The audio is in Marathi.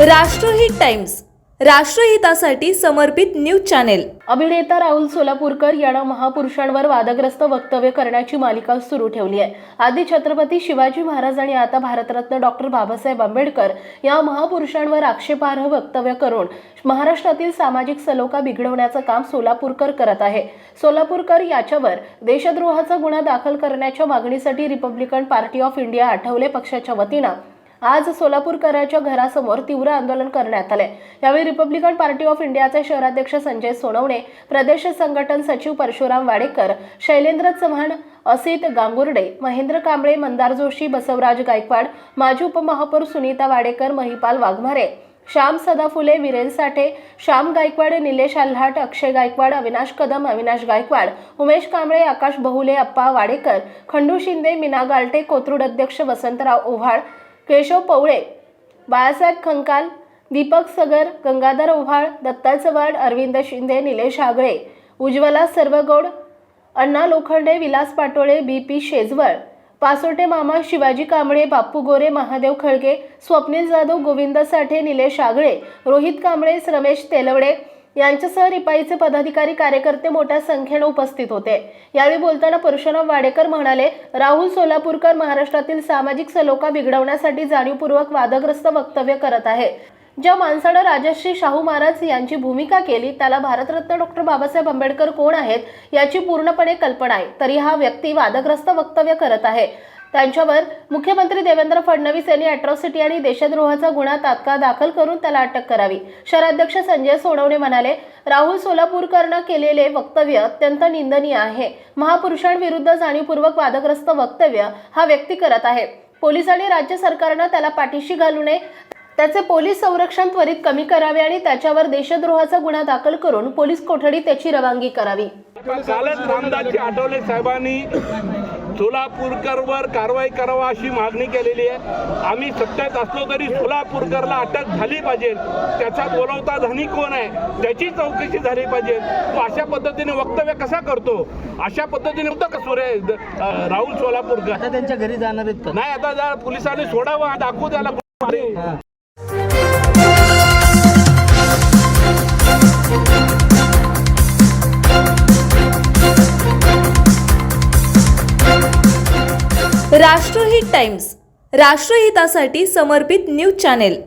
राष्ट्रहित टाइम्स राष्ट्रहितासाठी समर्पित न्यूज चॅनेल. अभिनेता राहुल सोलापूरकर यानं महापुरुषांवर वादग्रस्त वक्तव्य करण्याची मालिका सुरू ठेवली आहे. आधी छत्रपती शिवाजी महाराज आणि आता भारतरत्न डॉक्टर बाबासाहेब आंबेडकर या महापुरुषांवर आक्षेपार्ह वक्तव्य करून महाराष्ट्रातील सामाजिक सलोखा बिघडवण्याचं काम सोलापूरकर करत आहे. सोलापूरकर याच्यावर देशद्रोहाचा गुन्हा दाखल करण्याच्या मागणीसाठी Republican Party of India Athawale पक्षाच्या वतीनं आज सोलापूरकरांच्या घरासमोर तीव्र आंदोलन करण्यात आले यावेळी रिपब्लिकन पार्टी ऑफ इंडियाचे शहराध्यक्ष संजय सोनवणे प्रदेश संघटन सचिव परशुराम वाडेकर शैलेंद्र चव्हाण असित गांगुर्डे महेंद्र कांबळे मंदार जोशी बसवराज गायकवाड माजी उपमहापौर सुनीता वाडेकर महिपाल वाघमारे श्याम सदाफुले वीरेन साठे श्याम गायकवाड निलेश आल्हाट अक्षय गायकवाड अविनाश कदम अविनाश गायकवाड उमेश कांबळे आकाश बहुले अप्पा वाडेकर खंडू शिंदे मीना गालटे कोथरूड अध्यक्ष वसंतराव ओव्हाळ केशव पवळे बाळासाहेब खंकाल दीपक सगर गंगाधर ओव्हाळ दत्ता चव्हाण अरविंद शिंदे निलेश आगळे उज्ज्वला सर्वगौड अण्णा लोखंडे विलास पाटोळे बी पी शेजवळ पासोटे मामा शिवाजी कांबळे बाप्पू गोरे महादेव खळगे स्वप्नील जाधव गोविंद साठे निलेश आगळे रोहित कांबळे रमेश तेलवडे यांच्यासह रिपाईचे पदाधिकारी कार्यकर्ते मोठ्या संख्येने उपस्थित होते. यावेळी बोलताना परशुराम वाडेकर म्हणाले राहुल सोलापूरकर महाराष्ट्रातील सामाजिक सलोखा बिघडवण्यासाठी जाणीवपूर्वक वादग्रस्त वक्तव्य करत आहे. ज्या माणसानं राजश्री शाहू महाराज यांची भूमिका केली त्याला भारतरत्न डॉक्टर बाबासाहेब आंबेडकर कोण आहेत याची पूर्णपणे कल्पना आहे. तरी हा व्यक्ती वादग्रस्त वक्तव्य करत आहे. त्यांच्यावर मुख्यमंत्री देवेंद्र फडणवीस यांनी अॅट्रॉसिटी आणि देशद्रोहाचा गुन्हा तात्काळ दाखल करून त्याला अटक करावी. शहराध्यक्ष संजय सोनवणे म्हणाले राहुल सोलापूरकरनं केलेले वक्तव्य अत्यंत निंदनीय आहे. महापुरुषांविरुद्ध जाणीवपूर्वक वादग्रस्त वक्तव्य हा व्यक्ती करत आहे. पोलीस आणि राज्य सरकारनं त्याला पाठीशी घालू नये. त्याचे पोलीस संरक्षण त्वरित कमी करावे आणि त्याच्यावर देशद्रोहाचा गुन्हा दाखल करून पोलीस कोठडीत त्याची रवानगी करावी. कालच रामदासजी आठवले साहेबांनी सोलापूरकरवर कारवाई करावा अशी मागणी केलेली आहे. आम्ही सत्तेत असलो तरी सोलापूरकरला अटक झाली पाहिजे. त्याचा बोलवता धनी कोण आहे? त्याची चौकशी झाली पाहिजे. तो अशा पद्धतीने वक्तव्य कसा करतो? अशा पद्धतीने होतं का सूर्य अं, राहुल सोलापूरकर? त्यांच्या घरी जाणार नाही आता जर पोलिसांनी सोडावं दाखवू त्याला. राष्ट्रहित टाइम्स राष्ट्रहितासाठी समर्पित न्यूज चॅनेल.